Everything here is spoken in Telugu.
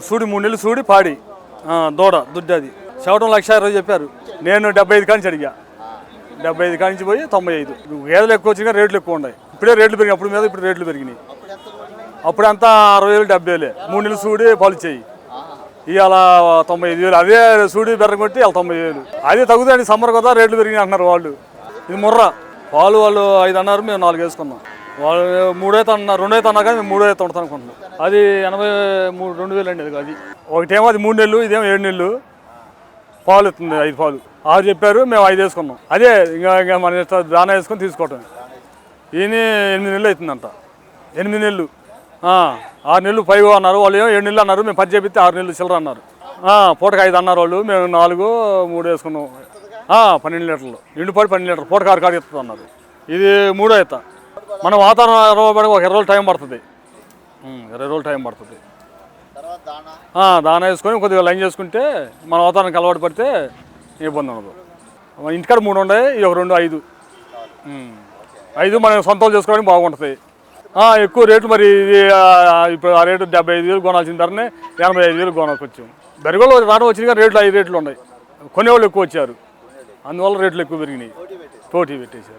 సూడి మూడు నెలలు సూడి పాడి. దూడ దూడ దుడ్డది చవటం లక్ష ఇరవై చెప్పారు. నేను డెబ్బై ఐదు కానించి అడిగా. డెబ్బై ఐదు కానించి పోయి తొంభై ఐదు. గేదెలు ఎక్కువ వచ్చినా రేట్లు ఎక్కువ ఉన్నాయి. ఇప్పుడే రేట్లు పెరిగినాయి. అప్పుడు మీద ఇప్పుడు రేట్లు పెరిగినాయి. అప్పుడు అంతా అరవై వేలు డెబ్బై వేలే. మూడు నెలలు సూడి పాలు చేయి ఇవాళ తొంభై ఐదు వేలు. అదే సూడి బెర్ర కొట్టి ఇవాళ తొంభై వేలు. అదే తగ్గుతాయండి సమ్మర్ కదా రేట్లు పెరిగినాయి అంటున్నారు వాళ్ళు. ఇది ముర్ర. పాలు వాళ్ళు ఐదు అన్నారు మేము నాలుగు వేసుకున్నాం. వాళ్ళు మూడైతే అన్నారు రెండైతే అన్నారు కానీ మేము మూడైతే ఉంటుంది అనుకుంటున్నాం. అది ఎనభై మూడు రెండు వేలు అండి అది అది. ఒకటేమో అది మూడు నెలలు ఇదేమో ఏడు నెలలు. పాలు ఇస్తుంది ఐదు పాలు. ఆరు చెప్పారు మేము ఐదు వేసుకున్నాం. అదే ఇంకా ఇంకా మన దాన దానా వేసుకొని తీసుకోవటం. ఈయన ఎనిమిది నెలలు అవుతుందంట. ఎనిమిది నెలలు. ఆరు నెలలు ఫైవ్ అన్నారు వాళ్ళు ఏమో ఏడు నెలలు అన్నారు మేము పది చెప్పితే ఆరు నెలలు చిల్లర అన్నారు. ఆ, పూటకు ఐదు అన్నారు వాళ్ళు మేము నాలుగు మూడు వేసుకున్నాం. పన్నెండు లీటర్లు. నిండు పడి పన్నెండు లీటర్లు. పూటకు ఆరు కాడు ఇస్తుంది అన్నారు. ఇది మూడో ఎత్త. మన వాతావరణం ఇరవై పడి ఒక ఇరవై రోజులు టైం పడుతుంది. ఇరవై రోజులు టైం పడుతుంది. దానా? వేసుకొని కొద్దిగా లైన్ చేసుకుంటే మన వాతావరణానికి అలవాటు పడితే ఇబ్బంది ఉండదు. ఇంటికాడ మూడు ఉన్నాయి ఇవి ఒక రెండు ఐదు. ఐదు మనం సొంతం చేసుకోవడానికి బాగుంటుంది. ఎక్కువ రేట్లు మరి ఇది ఇప్పుడు ఆ రేటు డెబ్బై ఐదు వేలు కొనాల్సిన ధరనే ఎనభై ఐదు వేలు కొనకొచ్చాం బెరగలో రావడం వచ్చింది కానీ రేట్లు ఐదు రేట్లు ఉన్నాయి. కొనేవాళ్ళు ఎక్కువ వచ్చారు. అందువల్ల రేట్లు ఎక్కువ పెరిగినాయి. పోటీ పెట్టేశారు.